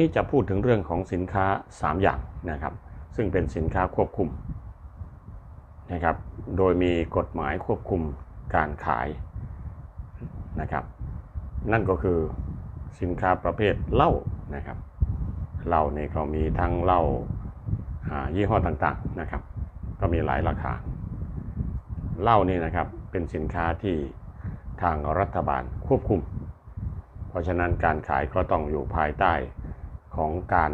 นี้จะพูดถึงเรื่องของสินค้า 3 อย่างนะครับ ซึ่งเป็นสินค้าควบคุมนะครับ โดยมีกฎหมายควบคุมการขายนะครับ นั่นก็คือสินค้าประเภทเหล้านะครับเหล้าเนี่ยก็มีทั้งเหล้าายี่ห้อต่างๆนะครับ ก็มีหลายราคาเหล้านี่นะครับเป็นสินค้าที่ทางรัฐบาลควบคุม เพราะฉะนั้นการขายก็ต้องอยู่ภายใต้ ของการ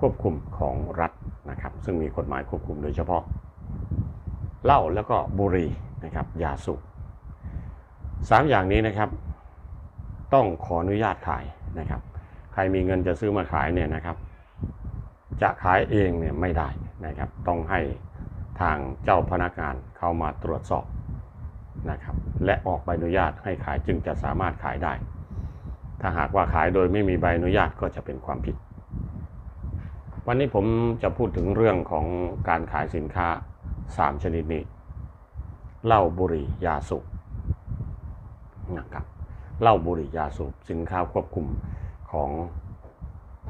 ควบคุมของรัฐนะครับ ซึ่งมีกฎหมายควบคุมโดยเฉพาะเหล้าแล้วก็บุหรี่นะครับยาสูบสามอย่างนี้นะครับ ต้องขออนุญาตขายนะครับ ใครมีเงินจะซื้อมาขายเนี่ยนะครับ จะขายเองเนี่ยไม่ได้นะครับ ต้องให้ทางเจ้าพนักงานเข้ามาตรวจสอบนะครับ และออกใบอนุญาตให้ขายจึงจะสามารถขายได้ ถ้าหากว่าขายโดยไม่มีใบอนุญาตก็จะเป็นความผิด วันนี้ผมจะพูดถึงเรื่องของการขายสินค้า 3 ชนิดนี้เหล้าบุหรี่ยาสูบนะครับเหล้าบุหรี่ยาสูบสินค้าควบคุมของ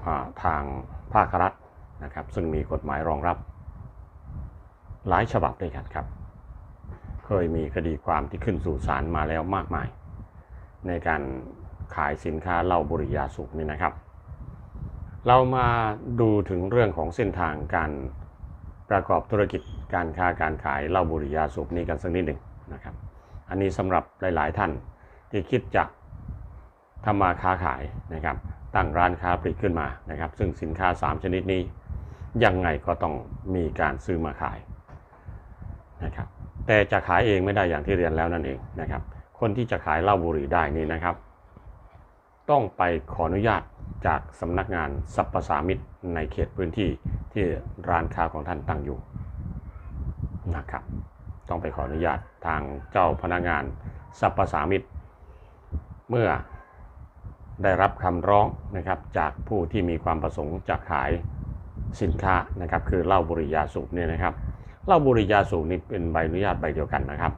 อาทางภาครัฐนะครับ ซึ่งมีกฎหมายรองรับ หลายฉบับด้วยกันครับ เคยมีคดีความที่ขึ้นสู่ศาลมาแล้วมากมาย ในการ ขายสินค้าเหล้าบุหรี่ยาสูบนี่นะครับ เรามาดูถึงเรื่องของเส้นทางการประกอบธุรกิจการค้าการขายเหล้าบุหรี่ยาสูบนี้กันสักนิดหนึ่งนะครับ อันนี้สำหรับหลาย ๆ ท่านที่คิดจะทำมาค้าขายนะครับ ตั้งร้านค้าปลีกขึ้นมานะครับ ซึ่งสินค้า 3 ชนิดนี้ ยังไงก็ต้องมีการซื้อมาขายนะครับ แต่จะขายเองไม่ได้อย่างที่เรียนแล้วนั่นเองนะครับ คนที่จะขายเหล้าบุหรี่ได้นี่นะครับ ต้องไปขออนุญาตจากสำนักงานสรรพสามิตในเขตพื้นที่ที่ร้านค้าของท่านตั้งอยู่นะครับ ต้องไปขออนุญาตทางเจ้าพนักงานสรรพสามิตเมื่อได้รับคำร้องนะครับจากผู้ที่มีความประสงค์จะขายสินค้านะครับ คือเหล้าบุหรี่ยาสูบเนี่ยนะครับเหล้าบุหรี่ยาสูบนี่เป็นใบอนุญาตใบเดียวกันนะครับ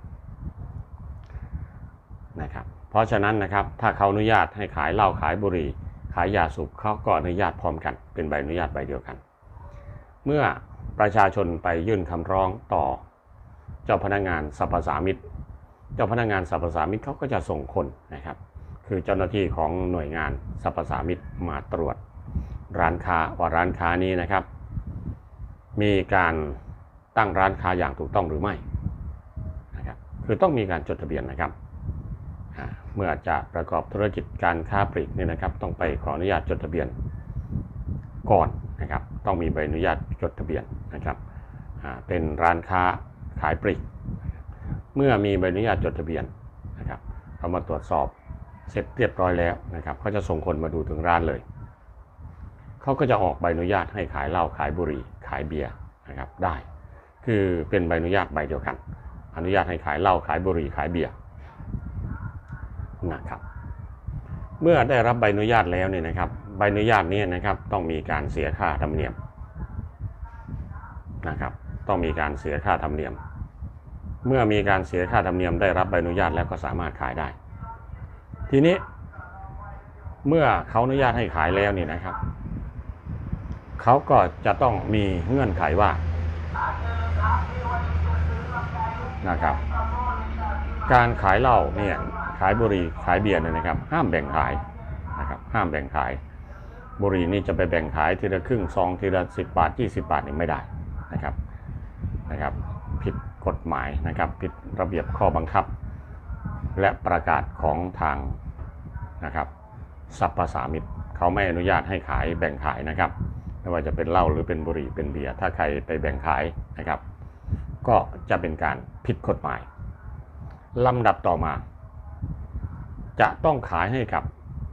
นะครับ เพราะฉะนั้นนะครับถ้าเขาอนุญาตให้ขายเหล้าขายบุหรี่ ขายยาสูบเขาก็อนุญาตพร้อมกัน เป็นใบอนุญาตใบเดียวกัน เมื่อประชาชนไปยื่นคำร้องต่อ เจ้าพนักงานสรรพสามิตเจ้าพนักงานสรรพสามิตเขาก็จะส่งคนนะครับ คือเจ้าหน้าที่ของหน่วยงานสรรพสามิตมาตรวจ ร้านค้าว่าร้านค้านี้นะครับ มีการตั้งร้านค้าอย่างถูกต้องหรือไม่นะครับคือต้องมีการจดทะเบียนนะครับ เมื่อจะประกอบธุรกิจการค้าปลีกเนี่ยนะครับ ต้องไปขออนุญาตจดทะเบียนก่อนนะครับ ต้องมีใบอนุญาตจดทะเบียนนะครับเป็นร้านค้าขายปลีกเมื่อมีใบอนุญาตจดทะเบียนนะครับเขามาตรวจสอบเสร็จเรียบร้อยแล้วนะครับเขาจะส่งคนมาดูถึงร้านเลยเขาก็จะออกใบอนุญาตให้ขายเหล้าขายบุหรี่ขายเบียร์นะครับได้ คือเป็นใบอนุญาตใบเดียวกัน อนุญาตให้ขายเหล้าขายบุหรี่ขายเบียร์ นะครับ เมื่อได้รับใบอนุญาตแล้วเนี่ยนะครับ ใบอนุญาตนี้นะครับ ต้องมีการเสียค่าธรรมเนียมนะครับ ต้องมีการเสียค่าธรรมเนียม เมื่อมีการเสียค่าธรรมเนียมได้รับใบอนุญาตแล้วก็สามารถขายได้ ทีนี้เมื่อเขาอนุญาตให้ขายแล้วนี่นะครับ เขาก็จะต้องมีเงื่อนไขว่านะครับ การขายเหล้าเนี่ย ขายบุหรี่ขายเบียร์นะครับ ห้ามแบ่งขายนะครับห้ามแบ่งขายบุหรี่นี่จะไปแบ่งขายทีละครึ่งซองทีละสิบบาทยี่สิบาทนี่ไม่ได้นะครับนะครับ ผิดกฎหมายนะครับผิดระเบียบข้อบังคับ และประกาศของทางนะครับสรรพสามิตเขาไม่อนุญาตให้ขายแบ่งขายนะครับไม่ว่าจะเป็นเหล้าหรือเป็นบุหรี่เป็นเบียร์ถ้าใครไปแบ่งขายนะครับ ก็จะเป็นการผิดกฎหมายลำดับต่อมา จะต้องขายให้กับ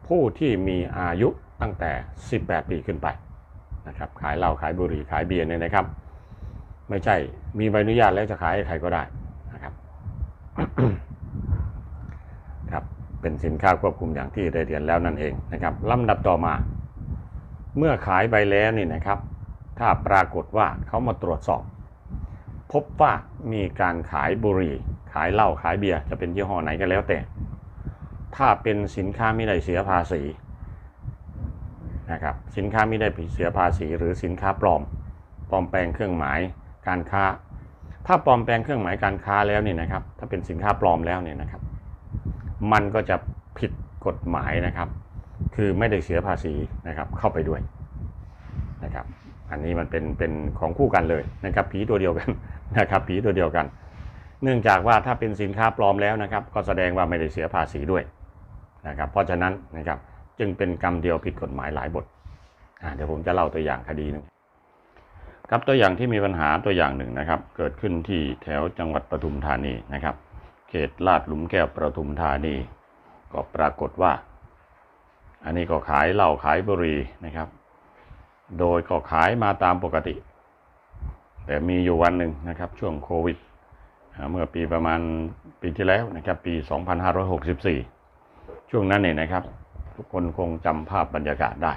ผู้ที่มีอายุตั้งแต่ 18 ปีขึ้นไปนะครับขายเหล้าขายบุหรี่ขายเบียร์เนี่ยนะครับ ไม่ใช่มีใบอนุญาตแล้วจะขายให้ใครก็ได้นะครับครับเป็นสินค้าควบคุมอย่างที่ได้เรียนแล้วนั่นเองนะครับลำดับต่อมา เมื่อขายไปแล้วนี่นะครับ ถ้าปรากฏว่าเขามาตรวจสอบ พบว่ามีการขายบุหรี่ ขายเหล้าขายเบียร์จะเป็นยี่ห้อไหนก็แล้วแต่ ถ้าเป็นสินค้าไม่ได้เสียภาษีนะครับสินค้าไม่ได้เสียภาษี หรือสินค้าปลอม ปลอมแปลงเครื่องหมายการค้า ถ้าปลอมแปลงเครื่องหมายการค้าแล้วเนี่ยนะครับ ถ้าเป็นสินค้าปลอมแล้วเนี่ยนะครับ มันก็จะผิดกฎหมายนะครับ คือไม่ได้เสียภาษีนะครับเข้าไปด้วยนะครับ อันนี้มันเป็นเป็นของคู่กันเลยนะครับผีตัวเดียวกันนะครับผีตัวเดียวกัน เนื่องจากว่าถ้าเป็นสินค้าปลอมแล้วนะครับ ก็แสดงว่าไม่ได้เสียภาษีด้วย นะครับเพราะฉะนั้นนะครับจึงเป็นกรรมเดียวผิดกฎหมายหลายบทเดี๋ยวผมจะเล่าตัวอย่างคดีหนึ่งครับตัวอย่างที่มีปัญหาตัวอย่างหนึ่งนะครับ เกิดขึ้นที่แถวจังหวัดปทุมธานีนะครับ เขตลาดหลุมแก้วปทุมธานี ก็ปรากฏว่า อันนี้ก็ขายเหล้าขายบุหรี่นะครับ โดยก็ขายมาตามปกติ แต่มีอยู่วันหนึ่งนะครับ ช่วงโควิด เมื่อปีประมาณปีที่แล้วนะครับปี 2564 ช่วงนั้นเนี่ยนะครับ ทุกคนคงจำภาพบรรยากาศได้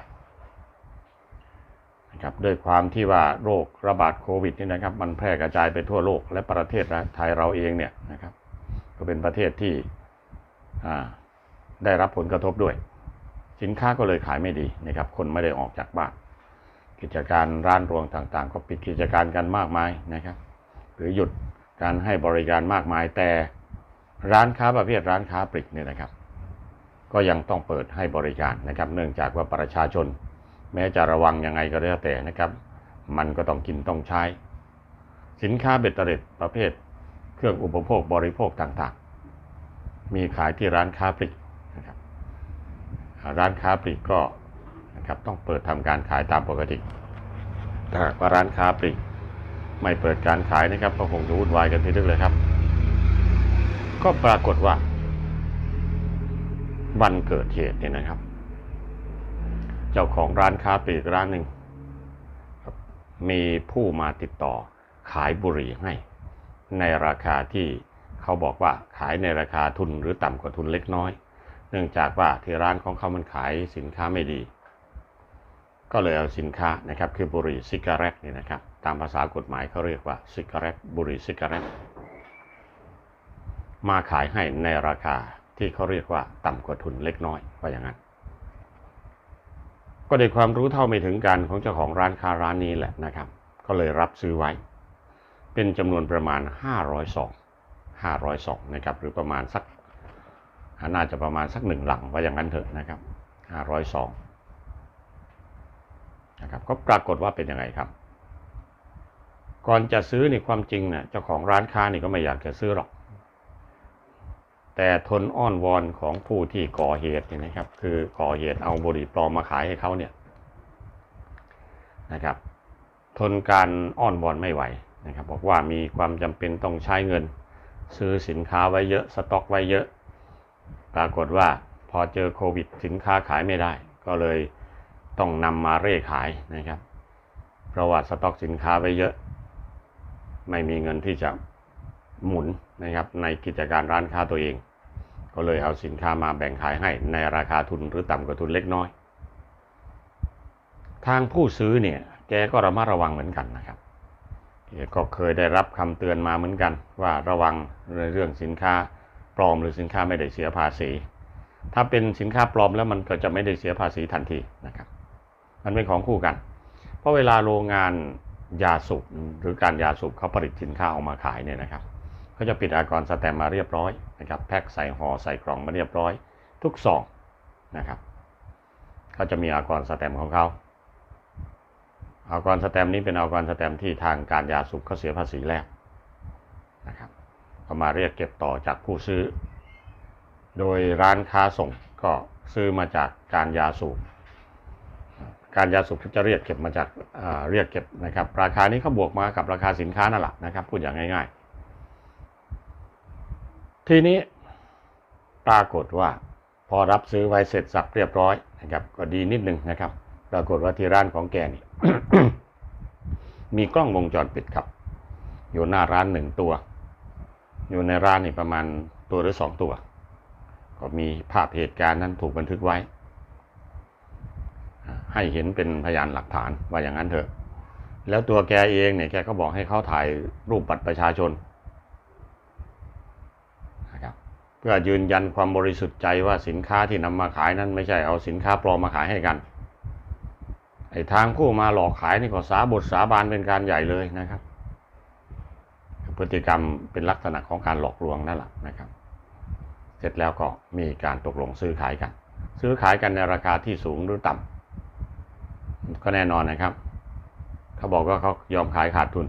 นะครับด้วยความที่ว่าโรคระบาดโควิดนี่นะครับ มันแพร่กระจายไปทั่วโลกและประเทศไทยเราเองเนี่ยนะครับ ก็เป็นประเทศที่ได้รับผลกระทบด้วย สินค้าก็เลยขายไม่ดีนะครับ คนไม่ได้ออกจากบ้านกิจการร้านรวงต่างๆ ก็ปิดกิจการกันมากมายนะครับ หรือหยุดการให้บริการมากมายแต่ร้านค้าประเภทร้านค้าปลีกเนี่ยนะครับ ก็ยังต้องเปิดให้บริการนะครับ เนื่องจากว่าประชาชน แม้จะระวังยังไงก็แล้วแต่นะครับ มันก็ต้องกินต้องใช้ สินค้าเบ็ดเตล็ดประเภท เครื่องอุปโภคบริโภคต่างๆ มีขายที่ร้านค้าปลีกนะครับร้านค้าปลีกก็นะครับต้องเปิดทำการขายตามปกติถ้าหากว่าร้านค้าปลีกไม่เปิดการขายนะครับก็คงจะวุ่นวายกันทีนึงเลยครับ ก็ปรากฏว่า วันเกิดเหตุเนี่ยนะครับ เจ้าของร้านค้าปลีกร้านหนึ่งมีผู้มาติดต่อขายบุหรี่ให้ ในราคาที่เขาบอกว่าขายในราคาทุนหรือต่ำกว่าทุนเล็กน้อย เนื่องจากว่าที่ร้านของเขามันขายสินค้าไม่ดี ก็เลยเอาสินค้านะครับคือบุหรี่ซิกาเรตนี่นะครับ ตามภาษากฎหมายเขาเรียกว่าซิกาเรตบุหรี่ซิกาเรตมาขายให้ในราคา ที่เขาเรียกว่าต่ำกว่าทุนเล็กน้อยว่าอย่างนั้น ก็ได้ความรู้เท่าไม่ถึงการของเจ้าของร้านค้าร้านนี้แหละนะครับ ก็เลยรับซื้อไว้ เป็นจำนวนประมาณ 500ซอง500ซองนะครับหรือประมาณสักน่าจะประมาณสักหนึ่งหลังว่าอย่างนั้นเถอะนะครับห้าร้อยสองนะครับก็ปรากฏว่าเป็นยังไงครับก่อนจะซื้อในความจริงเนี่ยเจ้าของร้านค้านี่ก็ไม่อยากจะซื้อหรอก แต่ทนอ้อนวอนของผู้ที่ก่อเหตุนี่นะครับ คือก่อเหตุเอาบุหรี่ปลอมมาขายให้เขาเนี่ยนะครับ ทนการอ้อนวอนไม่ไหวนะครับ บอกว่ามีความจำเป็นต้องใช้เงิน ซื้อสินค้าไว้เยอะสต็อกไว้เยอะ ปรากฏว่าพอเจอโควิดสินค้าขายไม่ได้ ก็เลยต้องนำมาเร่ขายนะครับ เพราะว่าสต็อกสินค้าไว้เยอะ ไม่มีเงินที่จะหมุนนะครับในกิจการร้านค้าตัวเอง ก็เลยเอาสินค้ามาแบ่งขายให้ในราคาทุนหรือต่ำกว่าทุนเล็กน้อย ทางผู้ซื้อเนี่ยแกก็ระมัดระวังเหมือนกันนะครับแกก็เคยได้รับคำเตือนมาเหมือนกัน ว่าระวังในเรื่องสินค้าปลอมหรือสินค้าไม่ได้เสียภาษี ถ้าเป็นสินค้าปลอมแล้วมันก็จะไม่ได้เสียภาษีทันทีนะครับ มันเป็นของคู่กัน เพราะเวลาโรงงานยาสูบหรือการยาสูบเขาผลิตสินค้าออกมาขายเนี่ยนะครับ เขาจะปิดอากรสแตม์มาเรียบร้อยนะครับแพ็คใส่ห่อใส่กล่องมาเรียบร้อย ทุกซองนะครับเขาจะมีอากรสแตม์ของเขาอากรสแตม์นี้เป็นอากรสแตม์ที่ทางการยาสูบเขาเสียภาษีแล้วนะครับเขามาเรียกเก็บต่อจากผู้ซื้อ โดยร้านค้าส่งก็ซื้อมาจากการยาสูบการยาสูบจะเรียกเก็บมาจากเรียกเก็บนะครับ ราคานี้เขาบวกมากับราคาสินค้านั่นแหละนะครับ พูดอย่างง่ายๆ ทีนี้ปรากฏว่าพอรับซื้อไว้เสร็จสับเรียบร้อยนะครับ ก็ดีนิดนึงนะครับ ปรากฏว่าที่ร้านของแกนี่มีกล้องวงจรปิดครับ อยู่หน้าร้านหนึ่งตัว อยู่ในร้านนี่ประมาณตัวหรือสองตัว ก็มีภาพเหตุการณ์นั้นถูกบันทึกไว้ ให้เห็นเป็นพยานหลักฐานว่าอย่างนั้นเถอะ แล้วตัวแกเองเนี่ยแกก็บอกให้เขาถ่ายรูปบัตรประชาชนนะครับ เพื่อยืนยันความบริสุทธิ์ใจว่าสินค้าที่นำมาขายนั้นไม่ใช่เอาสินค้าปลอมมาขายให้กันไอ้ทางผู้มาหลอกขายนี่ก็สาบทสาบานเป็นการใหญ่เลยนะครับ พฤติกรรมเป็นลักษณะของการหลอกลวงนั่นแหละนะครับ เสร็จแล้วก็มีการตกลงซื้อขายกัน ซื้อขายกันในราคาที่สูงหรือต่ำก็แน่นอนนะครับ เขาบอกว่าเขายอมขายขาดทุน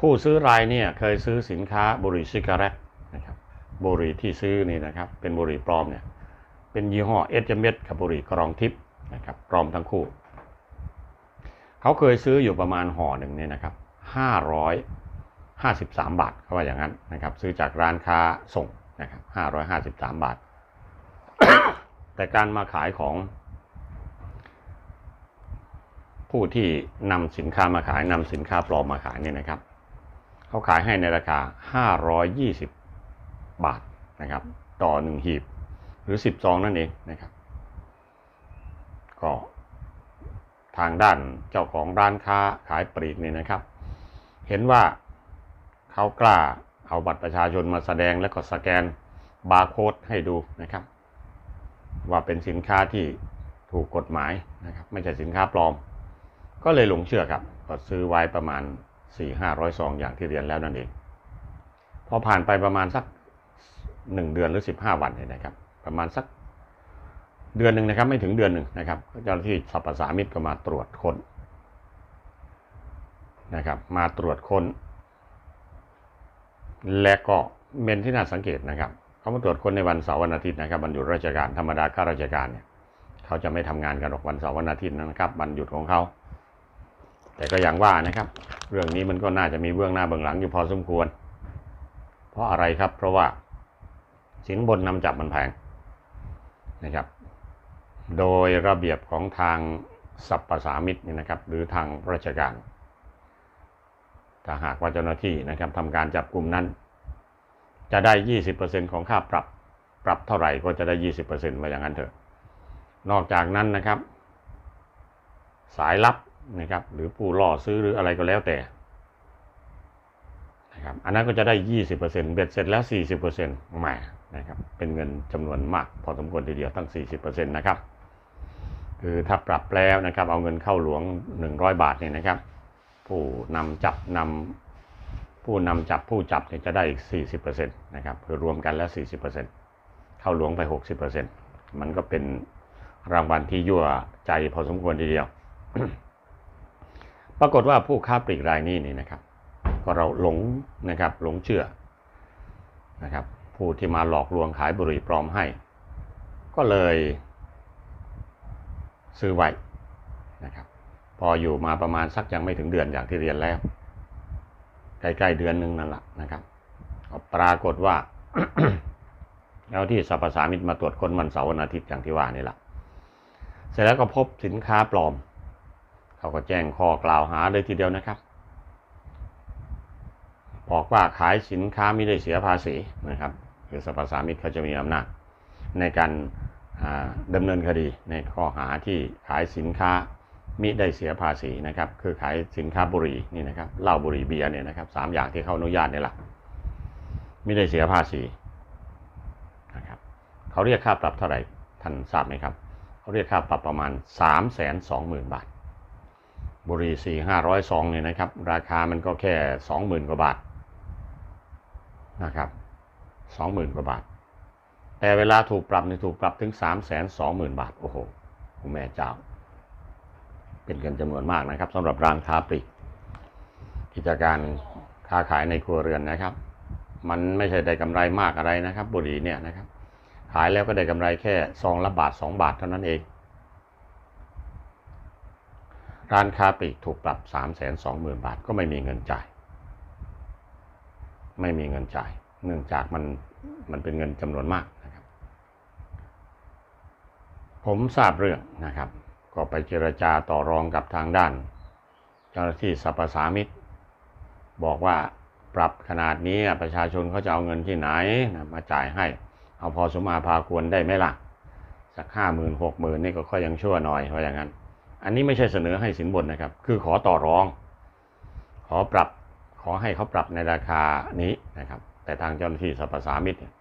ผู้ซื้อรายเนี่ยเคยซื้อสินค้าบุหรี่ซิกาเรตนะครั บุหรี่ที่ซื้อนี่นะครับ เป็นบุหรี่ปลอมเนี่ยเป็นยี่ห้อเอสเมสกับบุหรี่กรองทิพย์นะครับปลอมทั้งคู่ เขาเคยซื้ออยู่ประมาณห่อหนึ่งเนี่ยนะครับห้าร้อยห้าสิบสามบาทเขาว่าอย่างนั้นนะครับซื้อจากร้านค้าส่งนะครับห้าร้อยห้าสิบสามบาท แต่การมาขายของผู้ที่นำสินค้ามาขายนำสินค้าปลอมมาขายเนี่ยนะครับ เขาขายให้ในราคา 520 บาทนะครับ ต่อหนึ่งหีบ หรือ 10ซองนั่นเองนะครับ ก็ทางด้านเจ้าของร้านค้าขายปลีกนี่นะครับ เห็นว่าเขากล้าเอาบัตรประชาชนมาแสดงแล้วก็สแกนบาร์โค้ดให้ดูนะครับ ว่าเป็นสินค้าที่ถูกกฎหมายนะครับ ไม่ใช่สินค้าปลอม ก็เลยหลงเชื่อครับก็ซื้อไว้ประมาณ 4 5 0 0ซองอย่างที่เรียนแล้วนั่นเอง พอผ่านไปประมาณสัก 1 เดือนหรือ 15 วันเนี่ยนะครับ ประมาณสักเดือนหนึ่งนะครับ ไม่ถึงเดือนหนึ่งนะครับเจ้าหน้าที่สรรพสามิตก็มาตรวจค้นนะครับ มาตรวจค้น และก็เมนที่น่าสังเกตนะครับเขามาตรวจคนในวันเสาร์วันอาทิตย์นะครับวันหยุดราชการธรรมดาข้าราชการเนี่ยเขาจะไม่ทำงานกันหรอกวันเสาร์วันอาทิตย์นะครับวันหยุดของเขาแต่ก็อย่างว่านะครับ เรื่องนี้มันก็น่าจะมีเบื้องหน้าเบื้องหลังอยู่พอสมควร เพราะอะไรครับ เพราะว่า สินบนนำจับมันแพงนะครับ โดยระเบียบของทางสัพพสามิตนี่นะครับ หรือทางราชการ ถ้าหากว่าเจ้าหน้าที่นะครับทำการจับกลุ่มนั้น จะได้ 20%ของค่าปรับปรับเท่าไหร่ก็จะได้ 20%มาอย่างนั้นเถอะ นอกจากนั้นนะครับ สายลับนะครับหรือผู้ล่อซื้อหรืออะไรก็แล้วแต่นะครับอันนั้นก็จะได้ 20%เบ็ดเสร็จแล้ว 40%แหม นะครับเป็นเงินจำนวนมาก พอสมควรทีเดียวตั้ง 40%นะครับคือถ้าปรับแล้วนะครับเอาเงินเข้าหลวง 100 บาทเนี่ยนะครับ ผู้นำจับนำผู้นำจับผู้จับเนี่ยจะได้อีก 40%นะครับคือรวมกันแล้ว 40%เข้าหลวงไป 60%มันก็เป็นรางวัลที่ยั่วใจพอสมควรทีเดียว ปรากฏว่าผู้ค้าปลีกรายนี้นี่นะครับ ก็เราหลงนะครับหลงเชื่อนะครับ ผู้ที่มาหลอกลวงขายบุหรี่ปลอมให้ ก็เลยซื้อไว้นะครับ พออยู่มาประมาณสักยังไม่ถึงเดือนอย่างที่เรียนแล้ว ใกล้ๆเดือนหนึ่งนั่นแหละนะครับปรากฏว่าแล้วที่สรรพสามิตมาตรวจค้นวันเสาร์วันอาทิตย์อย่างที่ว่านี่แหละเสร็จแล้วก็พบสินค้าปลอม เขาก็แจ้งข้อกล่าวหาเลยทีเดียวนะครับ บอกว่าขายสินค้าไม่ได้เสียภาษีนะครับ คือสรรพสามิตเขาจะมีอำนาจ ในการดำเนินคดีในข้อหาที่ขายสินค้ามิได้เสียภาษีนะครับ คือขายสินค้าบุหรี่นี่นะครับเหล้าบุหรี่เบียร์เนี่ยนะครับสามอย่างที่เขาอนุญาตเนี่ยแหละม่ได้เสียภาษีนะครับเขาเรียกค่าปรับเท่าไหร่ท่านทราบไหมครับเขาเรียกค่าปรับประมาณ3ามแสนสองหมื่นบาท บุหรี่สี่ห้าร้อยซองเนี่ยนะครับ ราคามันก็แค่สองหมื่นกว่าบาทนะครับ สองหมื่นกว่าบาท แต่เวลาถูกปรับเนี่ยถูกปรับถึงสามแสนสองหมื่นบาท โอ้โหคุณแม่เจ้า เป็นเงินจำนวนมากนะครับสำหรับร้านค้าปลีกกิจการค้าขายในครัวเรือนนะครับ มันไม่ใช่ได้กำไรมากอะไรนะครับ บุหรี่เนี่ยนะครับ ขายแล้วก็ได้กำไรแค่ซองละบาทสองบาทเท่านั้นเอง ร้านค้าปลีกถูกปรับ3ามแสนสองหมื่นบาทก็ไม่มีเงินจ่าย ไม่มีเงินจ่าย เนื่องจากมันมันเป็นเงินจำนวนมากนะครับ ผมทราบเรื่องนะครับ ก็ไปเจรจาต่อรองกับทางด้าน เจ้าหน้าที่สรรพสามิตบอกว่าปรับขนาดนี้ประชาชนเขาจะเอาเงินที่ไหนนะมาจ่ายให้ เอาพอสมมาพาควรได้ไหมล่ะ สักห้าหมื่นหกหมื่นนี่ก็ค่อยยังชั่วหน่อยว่าอย่างนั้น อันนี้ไม่ใช่เสนอให้สินบนนะครับ คือขอต่อรอง ขอปรับขอให้เขาปรับในราคานี้นะครับ แต่ทางเจ้าหน้าที่สรรพสามิตเนี่ย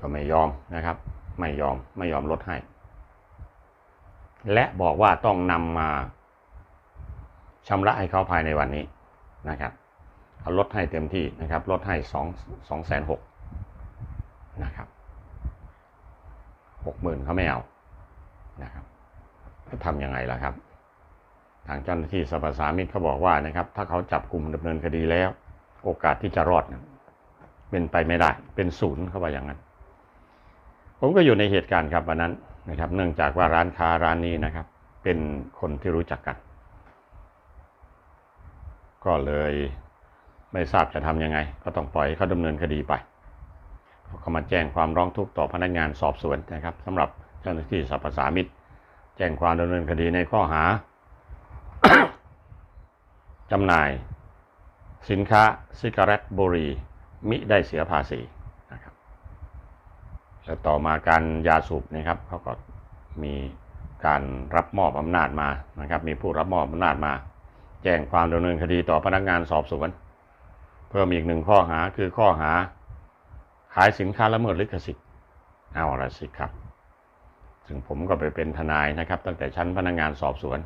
ก็ไม่ยอมนะครับ ไม่ยอมไม่ยอมลดให้ และบอกว่าต้องนำมาชำระให้เขาภายในวันนี้นะครับเขาลดให้เต็มที่นะครับลดให้สองสองแสนหกนะครับหกหมื่นเขาไม่เอานะครับจะทำยังไงล่ะครับ ทางเจ้าหน้าที่สรรพสามิตเขาบอกว่านะครับ ถ้าเขาจับกลุ่มดำเนินคดีแล้ว โอกาสที่จะรอดเนี่ยเป็นไปไม่ได้ เป็นศูนย์เขาว่าอย่างนั้น ผมก็อยู่ในเหตุการณ์ครับวันนั้นนะครับ เนื่องจากว่าร้านค้าร้านนี้นะครับ เป็นคนที่รู้จักกัน ก็เลยไม่ทราบจะทำยังไง ก็ต้องปล่อยให้เขาดำเนินคดีไปเขามาแจ้งความร้องทุกข์ต่อพนักงานสอบสวนนะครับสำหรับเจ้าหน้าที่สรรพสามิตแจ้งความดำเนินคดีในข้อหาจำหน่าย สินค้าซิกาเรตบุหรีมิได้เสียภาษีนะครับแล้วต่อมาการยาสูบนะครับเขาก็มีการรับมอบอำนาจมานะครับ มีผู้รับมอบอำนาจมา แจ้งความดำเนินคดีต่อพนักงานสอบสวน เพิ่มอีกหนึ่งข้อหาคือข้อหาขายสินค้าละเมิดลิขสิทธิ์เอาละสิครับซึ่งผมก็ไปเป็นทนายนะครับ ตั้งแต่ชั้นพนักงานสอบสวน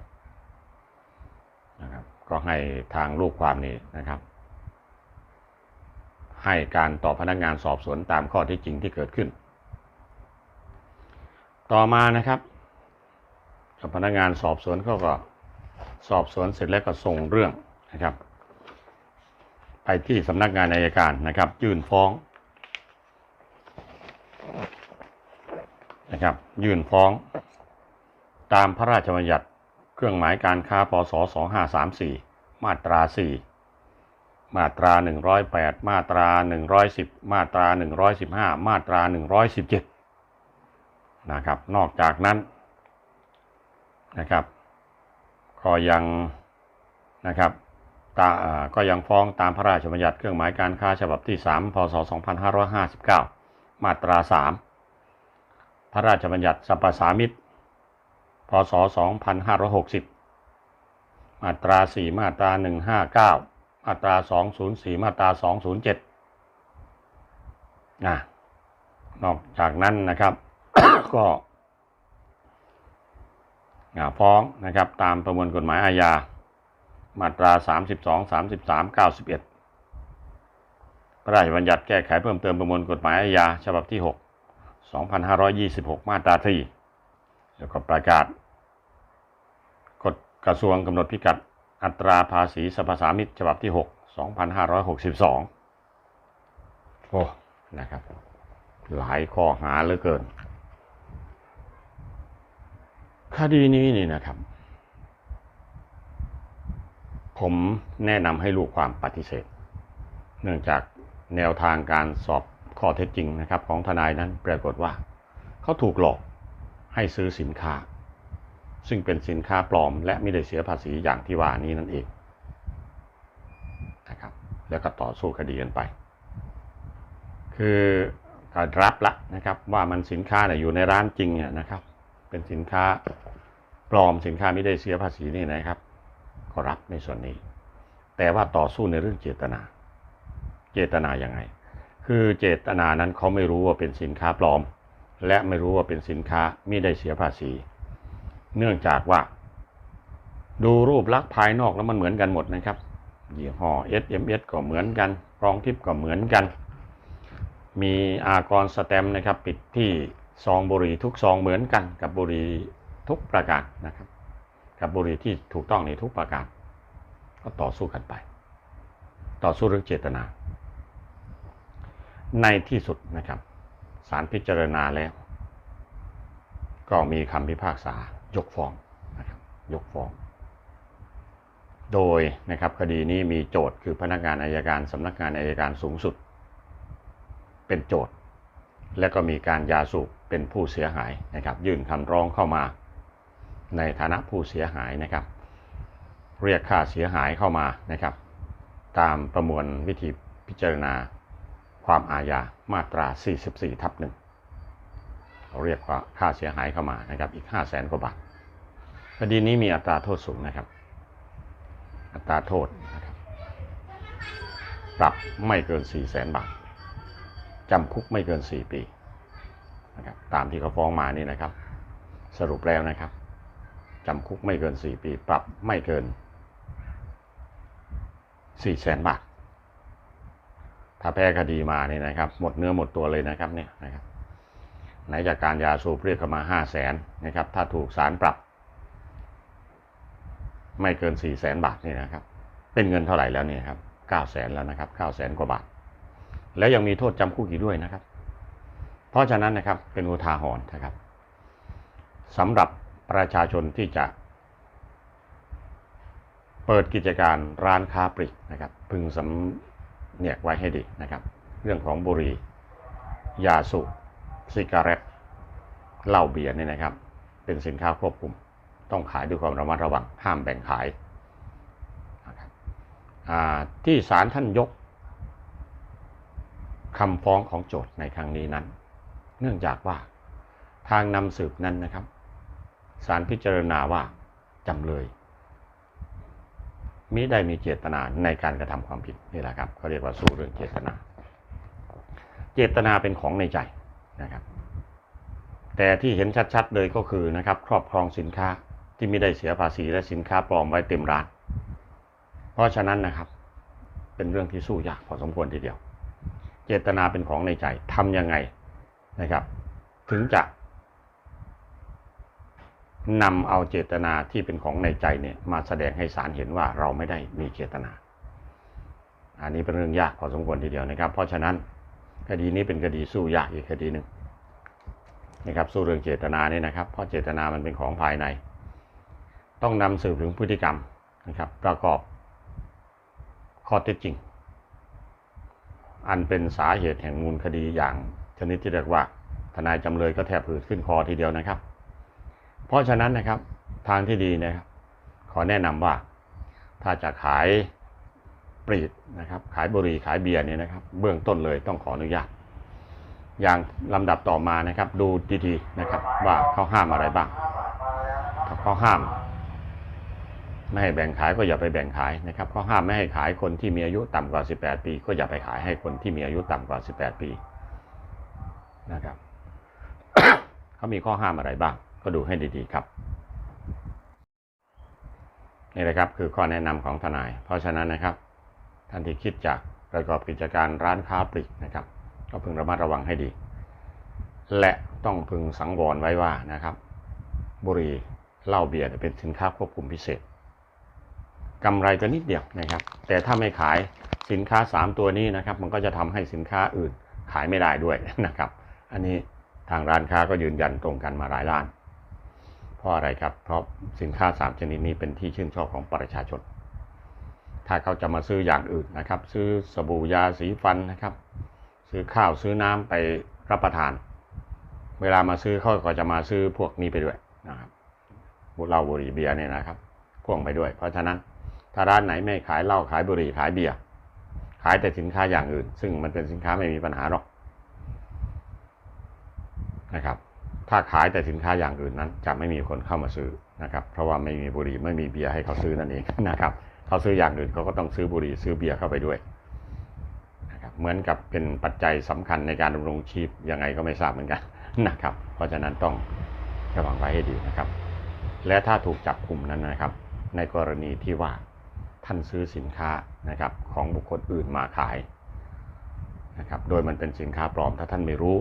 นะครับ ก็ให้ทางลูกความนี้นะครับ ให้การต่อพนักงานสอบสวนตามข้อที่จริงที่เกิดขึ้น ต่อมานะครับพนักงานสอบสวนเขาก็สอบสวนเสร็จแล้วก็ส่งเรื่องนะครับ ไปที่สำนักงานอายการนะครับ ยื่นฟ้องนะครับ ยื่นฟ้องตามพระราชบัญญัติ เครื่องหมายการค้าพศ2534 มาตรา 4 มาตรา 108 มาตรา 110 มาตรา 115 มาตรา 117 นะครับ นอกจากนั้นนะครับก็ยังนะครับก็ยังฟ้องตามพระราชบัญญัติเครื่องหมายการค้าฉบับที่ 3 พศ 2559 มาตรา 3 พระราชบัญญัติสรรพสามิต ศ 2560 มาตรา 4 มาตรา 159 มาตรา 204 มาตรา 207นะนอกจากนั้นนะครับก็ฟ้องนะครับตามประมวลกฎหมายอาญา มาตรา 32 33 91พระราชบัญญัติแก้ไขเพิ่มเติมประมวลกฎหมายอาญาฉบับที่ 6 2526 มาตรา4แล้วก็ประกาศ กระทรวงกำหนดพิกัดอัตราภาษีสรรพสามิตฉบับที่ 6 2562 โอ้ นะครับ หลายข้อหาเหลือเกิน คดีนี้นี่นะครับ ผมแนะนำให้ลูกความปฏิเสธ เนื่องจากแนวทางการสอบข้อเท็จจริงนะครับ ของทนายนั้นปรากฏว่า เขาถูกหลอกให้ซื้อสินค้า ซึ่งเป็นสินค้าปลอม และไม่ได้เสียภาษีอย่างที่ว่านี้นั่นเองนะครับแล้วก็ต่อสู้คดีกันไป คือการรับละนะครับว่ามันสินค้าเนี่ยอยู่ในร้านจริงเนี่ยนะครับ เป็นสินค้าปลอมสินค้าไม่ได้เสียภาษีนี่นะครับ ก็รับในส่วนนี้ แต่ว่าต่อสู้ในเรื่องเจตนา เจตนาอย่างไง คือเจตนานั้นเขาไม่รู้ว่าเป็นสินค้าปลอม และไม่รู้ว่าเป็นสินค้าไม่ได้เสียภาษี เนื่องจากว่า ดูรูปลักษณ์ภายนอกแล้วมันเหมือนกันหมดนะครับยี่ห้อ SMS ก็เหมือนกันรองทิปก็เหมือนกัน มีอากรสแตมนะครับ ปิดที่ซองบุหรี่ทุกซองเหมือนกันกับบุหรี่ทุกประการนะครับ กับบุหรี่ที่ถูกต้องในทุกประการ ก็ต่อสู้กันไป ต่อสู้เรื่องเจตนา ในที่สุดนะครับศาลพิจารณาแล้ว ก็มีคำพิพากษา ยกฟ้องนะครับยกฟ้อง โดยนะครับคดีนี้มีโจทย์คือพนักงานอายการสำนักงานอายการสูงสุด เป็นโจทย์ และก็มีการยาสูบเป็นผู้เสียหายนะครับ ยื่นคำร้องเข้ามาในฐานะผู้เสียหายนะครับ เรียกค่าเสียหายเข้ามานะครับ ตามประมวลวิธีพิจารณาความอาญามาตรา 44 ทับหนึ่งเราเรียกว่าค่าเสียหายเข้ามานะครับ อีก 5 0 0แสนกว่าบาท คดีนี้มีอัตราโทษสูงนะครับ อัตราโทษนะครับปรับไม่เกิน 4 0 0แสนบาทจำคุกไม่เกิน 4 ปีนะครับตามที่เขาฟ้องมานี่นะครับ สรุปแล้วนะครับจำคุกไม่เกิน 4 ปี ปรับไม่เกิน4แสนบาท ถ้าแพ้คดีมาเนี่ยนะครับ หมดเนื้อหมดตัวเลยนะครับเนี่ยนะครับไหนจากการยาสูบเรียกเข้ามา 5 0 0แสนนะครับถ้าถูกศาลปรับ ไม่เกิน4 0 0แสนบาทนี่นะครับ เป็นเงินเท่าไหร่แล้วเนี่ยครับ9แสนแล้วนะครับ9แสนกว่าบาท แล้วยังมีโทษจำคุกอีกด้วยนะครับ เพราะฉะนั้นนะครับเป็นอุทาหรณ์นะครับสำหรับประชาชนที่จะ เปิดกิจการร้านค้าปลีกนะครับ พึงสำเนียกไว้ให้ดีนะครับ เรื่องของบุหรี่ยาสูบซิการเรตเหล้าเบียร์นี่นะครับ เป็นสินค้าควบคุม ต้องขายด้วยความระมัดระวังห้ามแบ่งขายที่ศาลท่านยกคำฟ้องของโจทย์ในครั้งนี้นั้น เนื่องจากว่าทางนำสืบนั้นนะครับศาลพิจารณาว่าจำเลยมิได้มีเจตนาในการกระทำความผิดนี่แหละครับเขาเรียกว่าสู้เรื่องเจตนา เจตนาเป็นของในใจนะครับ แต่ที่เห็นชัดๆเลยก็คือนะครับ ครอบครองสินค้า ที่ไม่ได้เสียภาษีและสินค้าปลอมไว้เต็มร้าน เพราะฉะนั้นนะครับ เป็นเรื่องที่สู้ยากพอสมควรทีเดียว เจตนาเป็นของในใจทำยังไงนะครับ ถึงจะนำเอาเจตนาที่เป็นของในใจเนี่ยมาแสดงให้ศาลเห็นว่าเราไม่ได้มีเจตนา อันนี้เป็นเรื่องยากพอสมควรทีเดียวนะครับ เพราะฉะนั้นคดีนี้เป็นคดีสู้ยากอีกคดีหนึ่งนะครับ สู้เรื่องเจตนาเนี่ยนะครับ เพราะเจตนามันเป็นของภายใน ต้องนำสืบถึงพฤติกรรมนะครับ ประกอบข้อเท็จจริง อันเป็นสาเหตุแห่งมูลคดีอย่างชนิดที่เรียกว่า ทนายจำเลยก็แทบผืดขึ้นคอทีเดียวนะครับ เพราะฉะนั้นนะครับทางที่ดีนะครับ ขอแนะนำว่าถ้าจะขายปลีกนะครับ ขายบุหรี่ขายเบียร์เนี่ยนะครับ เบื้องต้นเลยต้องขออนุญาต อย่างลำดับต่อมานะครับ ดูดีๆนะครับ ว่าเขาห้ามอะไรบ้างถ้าเขาห้าม ไม่ให้แบ่งขายก็อย่าไปแบ่งขายนะครับเขาห้ามไม่ให้ขายคนที่มีอายุต่ำกว่า 18 ปี ก็อย่าไปขายให้คนที่มีอายุต่ำกว่า 18 ปีนะครับเขามีข้อห้ามอะไรบ้าง ก็ดูให้ดีๆครับนี่แหละครับคือข้อแนะนำของทนาย เพราะฉะนั้นนะครับท่านที่คิดจะประกอบกิจการร้านค้าปลีกนะครับ ก็พึงระมัดระวังให้ดี และต้องพึงสังวรไว้ว่านะครับ บุหรี่เหล้าเบียร์เป็นสินค้าควบคุมพิเศษ กำไรก็นิดเดียวนะครับ แต่ถ้าไม่ขายสินค้า 3 ตัวนี้นะครับ มันก็จะทำให้สินค้าอื่นขายไม่ได้ด้วยนะครับ อันนี้ทางร้านค้าก็ยืนยันตรงกันมาหลายร้าน เพราะอะไรครับ เพราะสินค้า 3 ชนิดนี้เป็นที่ชื่นชอบของประชาชน ถ้าเขาจะมาซื้ออย่างอื่นนะครับ ซื้อสบู่ยาสีฟันนะครับ ซื้อข้าวซื้อน้ำไปรับประทาน เวลามาซื้อเขาก็จะมาซื้อพวกนี้ไปด้วยนะครับบุหล้าบุหรี่เบียร์เนี่ยนะครับพ่วงไปด้วย เพราะฉะนั้น ถ้าร้านไหนไม่ขายเหล้าขายบุหรี่ขายเบียร์ขายแต่สินค้าอย่างอื่น ซึ่งมันเป็นสินค้าไม่มีปัญหาหรอกนะครับ ถ้าขายแต่สินค้าอย่างอื่นนั้น จะไม่มีคนเข้ามาซื้อนะครับ เพราะว่าไม่มีบุหรี่ไม่มีเบียร์ให้เขาซื้อนั่นเองนะครับเขาซื้ออย่างอื่นเขาก็ต้องซื้อบุหรี่ซื้อเบียร์เข้าไปด้วยนะครับเหมือนกับเป็นปัจจัยสำคัญในการดำรงชีพยังไงก็ไม่ทราบเหมือนกันนะครับ เพราะฉะนั้นต้องระวังไว้ให้ดีนะครับ และถ้าถูกจับกลุ่มนั้นนะครับ ในกรณีที่ว่า ท่านซื้อสินค้านะครับของบุคคลอื่นมาขายนะครับโดยมันเป็นสินค้าปลอม ถ้าท่านไม่รู้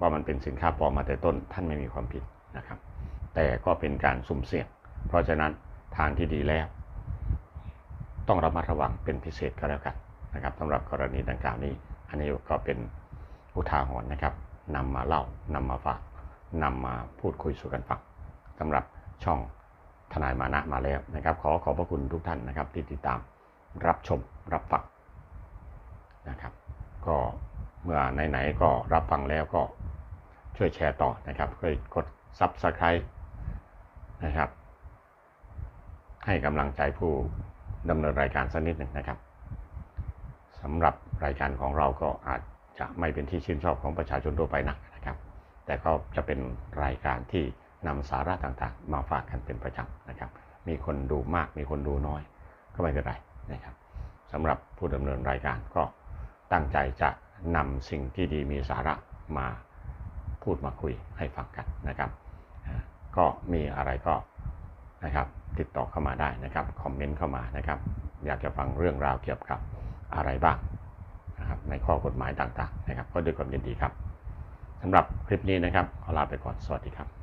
ว่ามันเป็นสินค้าปลอมมาแต่ต้น ท่านไม่มีความผิดนะครับ แต่ก็เป็นการสุ่มเสี่ยง เพราะฉะนั้นทางที่ดีแล้ว ต้องระมัดระวังเป็นพิเศษก็แล้วกันนะครับสำหรับกรณีดังกล่าวนี้ อันนี้ก็เป็นอุทาหรณ์นะครับนำมาเล่านำมาฝากนำมาพูดคุยสู่กันฟังสำหรับช่อง ทนายมานะมาแล้วนะครับ ขอขอบพระคุณทุกท่านนะครับที่ติดตามรับชมรับฟังนะครับ ก็เมื่อไหนๆก็รับฟังแล้วก็ช่วยแชร์ต่อนะครับช่วยกด Subscribe นะครับ ให้กำลังใจผู้ดำเนินรายการสักนิดหนึ่งนะครับสำหรับรายการของเราก็อาจจะไม่เป็นที่ชื่นชอบของประชาชนทั่วไปนักนะครับ แต่ก็จะเป็นรายการที่ นำสาระต่างๆ มาฝากกันเป็นประจำนะครับ มีคนดูมากมีคนดูน้อย ก็ไม่เป็นไรนะครับสำหรับผู้ดำเนินรายการก็ตั้งใจจะนำสิ่งที่ดีมีสาระมาพูดมาคุยให้ฟังกันนะครับ ก็มีอะไรก็นะครับติดต่อเข้ามาได้นะครับคอมเมนต์เข้ามานะครับ อยากจะฟังเรื่องราวเกี่ยวกับอะไรบ้างนะครับในข้อกฎหมายต่างๆนะครับ ก็ด้วยความยินดีครับสำหรับคลิปนี้นะครับขอลาไปก่อนสวัสดีครับ